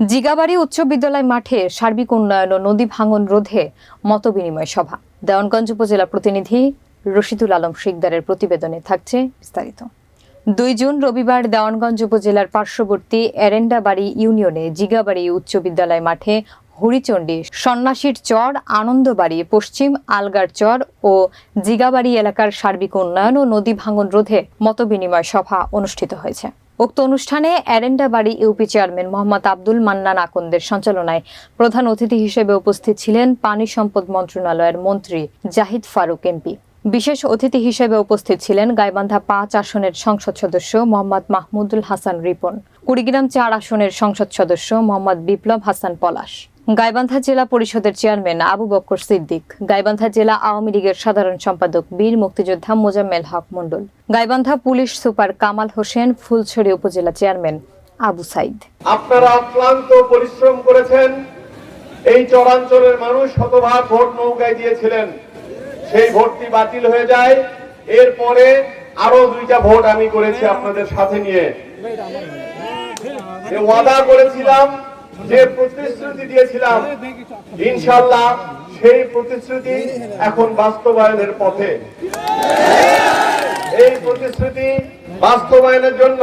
জিগাবাড়ি উচ্চ বিদ্যালয় মাঠে সার্বিক উন্নয়ন ও নদী ভাঙন রোধে মতবিনিময় সভা। দেওয়ানগঞ্জ উপজেলা প্রতিনিধি রশিদুল আলম শিকদারের প্রতিবেদনে থাকছে বিস্তারিত। দুই জুন রবিবার দেওয়ানগঞ্জ উপজেলার পার্শ্ববর্তী এরেন্ডাবাড়ি ইউনিয়নে জিগাবাড়ি উচ্চ বিদ্যালয় মাঠে হরিচণ্ডী সন্ন্যাসীর চর, আনন্দবাড়ি, পশ্চিম আলগার চর ও জিগাবাড়ি এলাকার সার্বিক উন্নয়ন ও নদী ভাঙন রোধে মতবিনিময় সভা অনুষ্ঠিত হয়েছে। উক্ত অনুষ্ঠানে অ্যারেন্ডাবাড়ি ইউপি চেয়ারম্যান মোহাম্মদ আব্দুল মান্নান আকন্দের সঞ্চালনায় প্রধান অতিথি হিসেবে উপস্থিত ছিলেন পানি সম্পদ মন্ত্রণালয়ের মন্ত্রী জাহিদ ফারুক এমপি। বিশেষ অতিথি হিসেবে উপস্থিত ছিলেন গাইবান্ধা পাঁচ আসনের সংসদ সদস্য মোহাম্মদ মাহমুদুল হাসান রিপন, কুড়িগ্রাম চার আসনের সংসদ সদস্য মোহাম্মদ বিপ্লব হাসান পলাশ। গাইবান্ধা জেলা পরিষদের চেয়ারম্যান আবু বক্কর সিদ্দিক, গাইবান্ধা জেলা আওয়ামী লীগের সাধারণ সম্পাদক বীর মুক্তিযোদ্ধা মোজাম্মেল হক মণ্ডল, গাইবান্ধা পুলিশ সুপার কামাল হোসেন ফুলছড়ি উপজেলা চেয়ারম্যান আবু সাইদ। আপনারা অক্লান্ত পরিশ্রম করেছেন, এই চরাঞ্চলের মানুষ শতভাগ ভোট নৌকায় দিয়েছিলেন। সেই ভোটটি বাতিল হয়ে যায়, এরপরে আরও দুইটা ভোট আমি করেছি আপনাদের সাথে নিয়ে। ওয়াদা করেছিলাম যে প্রতিশ্রুতি দিয়েছিলাম ইনশাল্লাহ সেই প্রতিশ্রুতি এখন বাস্তবায়নের পথে। এই প্রতিশ্রুতি বাস্তবায়নের জন্য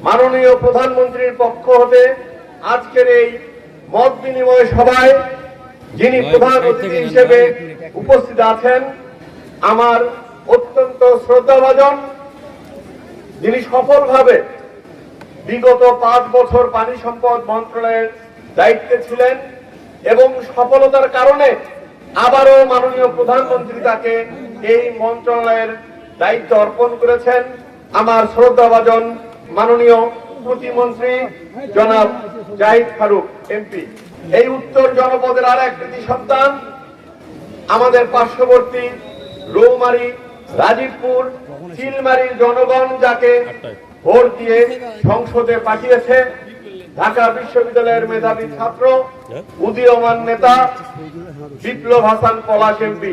মাননীয় প্রধানমন্ত্রীর পক্ষ হতে আজকের এই মত বিনিময় সভায় যিনি প্রধান অতিথি হিসেবে উপস্থিত আছেন আমার অত্যন্ত শ্রদ্ধাভাজন যিনি সফলভাবে বিগত পাঁচ বছর পানি সম্পদ মন্ত্রণালয়ের দায়িত্বে ছিলেন এবং সফলতার কারণে আবারও মাননীয় প্রধানমন্ত্রী তাকে এই মন্ত্রণালয়ের দায়িত্ব অর্পণ করেছেন। আমার শ্রদ্ধাভাজন মাননীয় প্রতিমন্ত্রী জনাব জাহিদ ফারুক, এমপি। এই উত্তর জনপদের আর এক কৃতি সন্তান আমাদের পার্শ্ববর্তী রৌমারি, রাজীবপুর চিলমারির জনগণ যাকে ভোট দিয়ে সংসদে পাঠিয়েছে ঢাকা বিশ্ববিদ্যালয়ের মেধাবী ছাত্র উদীয়মান নেতা বিপ্লব হাসান পলাশ এমপি।